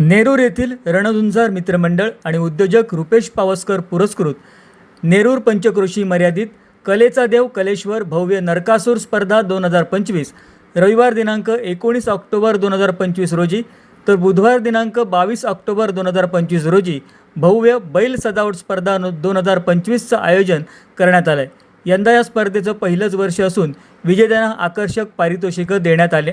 नेरूर येथील रणधुंजार मित्रमंडळ आणि उद्योजक रुपेश पावसकर पुरस्कृत. नेरूर पंचक्रोशी मर्यादित कलेचा देव कलेश्वर भव्य नरकासूर स्पर्धा दोन हजार पंचवीस. रविवार दिनांक एकोणीस ऑक्टोबर दोन हजार पंचवीस रोजी तर बुधवार दिनांक बावीस ऑक्टोबर दोन हजार पंचवीस रोजी भव्य बैल सजावट स्पर्धा दोन हजार पंचवीसचं आयोजन करण्यात आलं आहे यंदा या स्पर्धेचं पहिलंच वर्ष असून विजेत्यांना आकर्षक पारितोषिकं देण्यात आले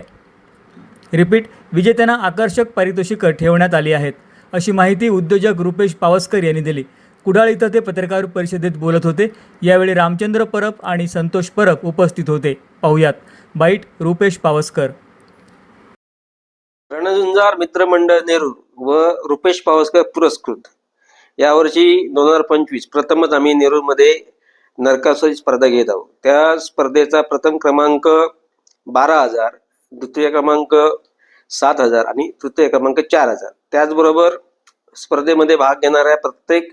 रिपीट विजेत्यांना आकर्षक पारितोषिकं ठेवण्यात आली आहेत अशी माहिती उद्योजक रुपेश पावसकर यांनी दिली. कुडाळ इथं ते पत्रकार परिषदेत बोलत होते. यावेळी रामचंद्र परब आणि संतोष परब उपस्थित होते. पाहुयात. बाईट रुपेश पावसकर. रणझुंजार मित्रमंडळ नेहरू व रुपेश पावसकर पुरस्कृत. यावर्षी दोन हजार पंचवीस प्रथमच आम्ही नेरूरमध्ये नरकासुरी स्पर्धा घेत आहोत. त्या स्पर्धेचा प्रथम क्रमांक बारा हजार द्वितीय क्रमांक सात हजार आणि तृतीय क्रमांक चार हजार. त्याचबरोबर स्पर्धेमध्ये भाग घेणाऱ्या प्रत्येक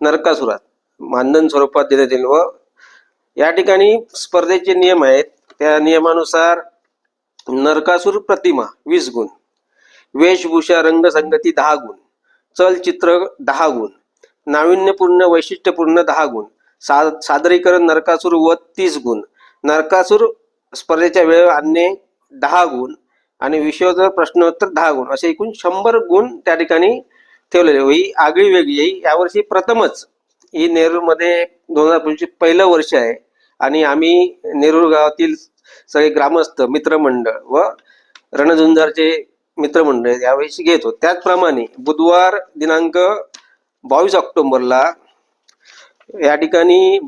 नरकासुरात मानधन स्वरूपात देण्यात येईल व या ठिकाणी स्पर्धेचे नियम आहेत. त्या नियमानुसार नरकासूर प्रतिमा वीस गुण वेशभूषा रंगसंगती दहा गुण चलचित्र दहा गुण नाविन्यपूर्ण वैशिष्ट्यपूर्ण दहा गुण सा सादरीकरण नरकासूर व तीस गुण. नरकासूर स्पर्धेच्या वेळ आणणे दहा गुण आणि विषयोत्तर प्रश्नोत्तर दहा गुण असे एकूण शंभर गुण त्या ठिकाणी ठेवलेले. ही आगळी वेगळी ही यावर्षी प्रथमच ही नेरूरमध्ये दोन हजार पंचवीस पहिलं वर्ष आहे. आणि आम्ही नेरूर गावातील सगळे ग्रामस्थ मित्रमंडळ व रणझुंजारचे मित्रमंडळ यावेळी घेतो त्याचप्रमाणे बुधवार दिनांक बावीस ऑक्टोबरला या ठिकाणी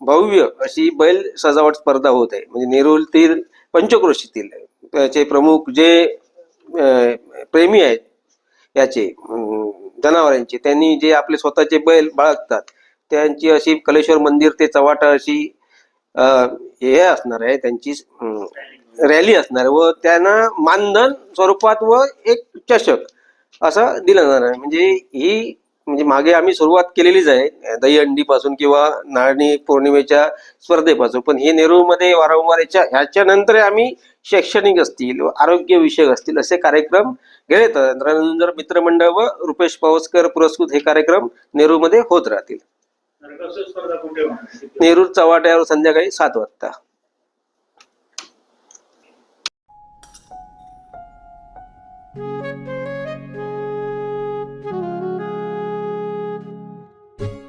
भव्य अशी बैल सजावट स्पर्धा होत आहे. म्हणजे नेरूरतील पंचक्रोशीतील त्याचे प्रमुख जे प्रेमी आहेत याचे जनावरांचे त्यांनी जे आपले स्वतःचे बैल बाळगतात त्यांची अशी कलेश्वर मंदिर ते चव्हाटा अशी हे असणार आहे त्यांची रॅली असणार आहे व त्यांना मानधन स्वरूपात व एक चषक असं दिलं जाणार आहे. म्हणजे ही म्हणजे मागे आम्ही सुरुवात केलेलीच आहे. दहीहंडी पासून किंवा नारळी पौर्णिमेच्या स्पर्धेपासून. पण हे नेरूळमध्ये वारंवार याच्या ह्याच्यानंतर आम्ही शैक्षणिक असतील आरोग्य विषयक असतील असे कार्यक्रम घेत रणधुंजर मित्रमंडळ व रुपेश पावसकर पुरस्कृत हे कार्यक्रम नेरूळमध्ये होत राहतील. नेरूर चव्हाट्यावर संध्याकाळी सात वाजता.